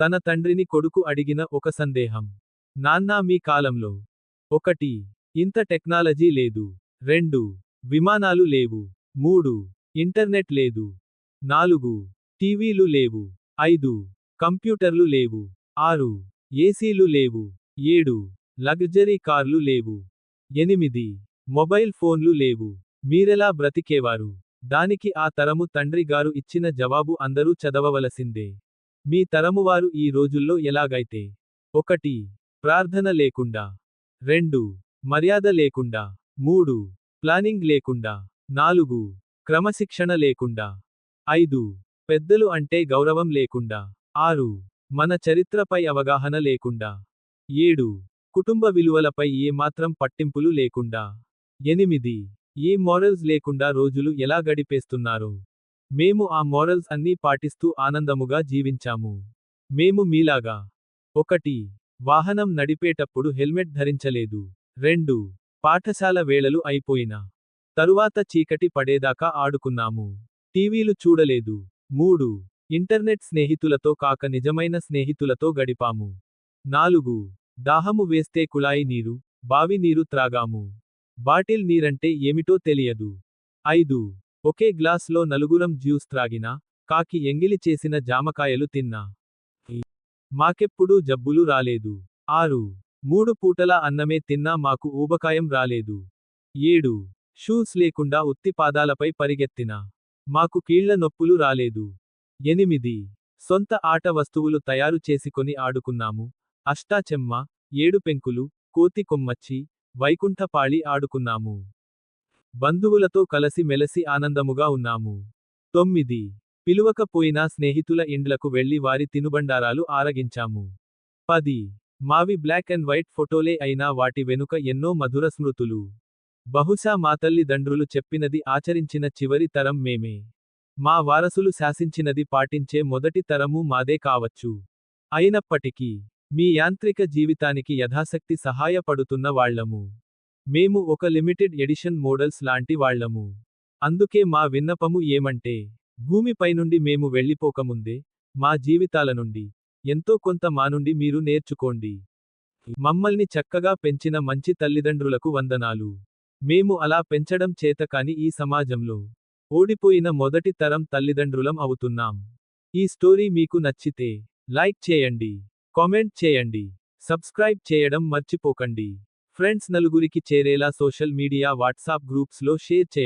తన తండ్రిని కొడుకు అడిగిన ఒక సందేహం. నాన్నా మీ కాలంలో. ఒకటి. ఇంత టెక్నాలజీ లేదు. రెండు. విమానాలు లేవు. మూడు. ఇంటర్నెట్ లేదు. నాలుగు. టీవీలు లేవు. ఐదు. కంప్యూటర్లు లేవు. ఆరు. ఏసీలు లేవు. ఏడు. లగ్జరీ కార్లు లేవు. ఎనిమిది. మొబైల్ ఫోన్లు లేవు. మీరెలా బ్రతికేవారు? దానికి ఆ తరము తండ్రిగారు ఇచ్చిన జవాబు అందరూ చదవవలసిందే. మీ తరమువారు ఈ రోజుల్లో ఎలాగైతే. ఒకటి. ప్రార్థన లేకుండా. రెండు. మర్యాద లేకుండా. మూడు. ప్లానింగ్ లేకుండా. నాలుగు. క్రమశిక్షణ లేకుండా. ఐదు. పెద్దలు అంటే గౌరవం లేకుండా. ఆరు. మన చరిత్రపై అవగాహన లేకుండా. ఏడు. కుటుంబ విలువలపై ఏమాత్రం పట్టింపులు లేకుండా. ఎనిమిది. ఏ మోరల్స్ లేకుండా రోజులు ఎలా గడిపేస్తున్నారో. మేము ఆ మోరల్స్ అన్నీ పాటిస్తూ ఆనందముగా జీవించాము. మేము మీలాగా. ఒకటి. వాహనం నడిపేటప్పుడు హెల్మెట్ ధరించలేదు. రెండు. పాఠశాల వేళలు అయిపోయిన తరువాత చీకటి పడేదాకా ఆడుకున్నాము. టీవీలు చూడలేదు. మూడు. ఇంటర్నెట్ స్నేహితులతో కాక నిజమైన స్నేహితులతో గడిపాము. నాలుగు. దాహము వేస్తే కుళాయి నీరు, బావి నీరు త్రాగాము. బాటిల్ నీరంటే ఏమిటో తెలియదు. ఐదు. ఒకే గ్లాస్లో నలుగురం జ్యూస్ త్రాగినా, కాకి ఎంగిలి చేసిన జామకాయలు తిన్నా. మాకెప్పుడూ జబ్బులు రాలేదు. ఆరు. మూడు పూటలా అన్నమే తిన్నా మాకు ఊబకాయం రాలేదు. ఏడు. షూస్ లేకుండా ఉత్తి పాదాలపై పరిగెత్తినా. మాకు కీళ్ళ నొప్పులు రాలేదు. ఎనిమిది. సొంత ఆట వస్తువులు తయారు చేసుకొని ఆడుకున్నాము. అష్టాచెమ్మ, ఏడుపెంకులు, కోతి కొమ్మచ్చి, వైకుంఠపాళి ఆడుకున్నాము. బంధువులతో కలసి మెలసి ఆనందముగా ఉన్నాము. తొమ్మిది. పిలువకపోయినా స్నేహితుల ఇండ్లకు వెళ్ళి వారి తినుబండారాలు ఆరగించాము. పది. మావి బ్లాక్ అండ్ వైట్ ఫోటోలే అయినా వాటి వెనుక ఎన్నో మధుర స్మృతులు. బహుశా మా చెప్పినది ఆచరించిన చివరి తరం మేమే. మా వారసులు శాసించినది పాటించే మొదటి తరమూ మాదే కావచ్చు. అయినప్పటికీ. మీ యాంత్రిక జీవితానికి యథాశక్తి సహాయపడుతున్న వాళ్ళము. మేము ఒక లిమిటెడ్ ఎడిషన్ మోడల్స్ లాంటి వాళ్ళము. అందుకే మా విన్నపము ఏమంటే. భూమిపై నుండి మేము వెళ్ళిపోకముందే, మా జీవితాల నుండి, ఎంతో కొంత మానుండి మీరు నేర్చుకోండి. మమ్మల్ని చక్కగా పెంచిన మంచి తల్లిదండ్రులకు వందనాలు. మేము అలా పెంచడం చేతకాని ఈ సమాజంలో. ఓడిపోయిన మొదటి తరం తల్లిదండ్రులం అవుతున్నాం. ఈ స్టోరీ మీకు నచ్చితే. లైక్ చేయండి. కామెంట్ చేయండి. సబ్స్క్రైబ్ చేయడం మర్చిపోకండి. ఫ్రెండ్స్ నలుగురికి చేరేలా సోషల్ మీడియా వాట్సాప్ గ్రూప్స్లో షేర్ చేయండి.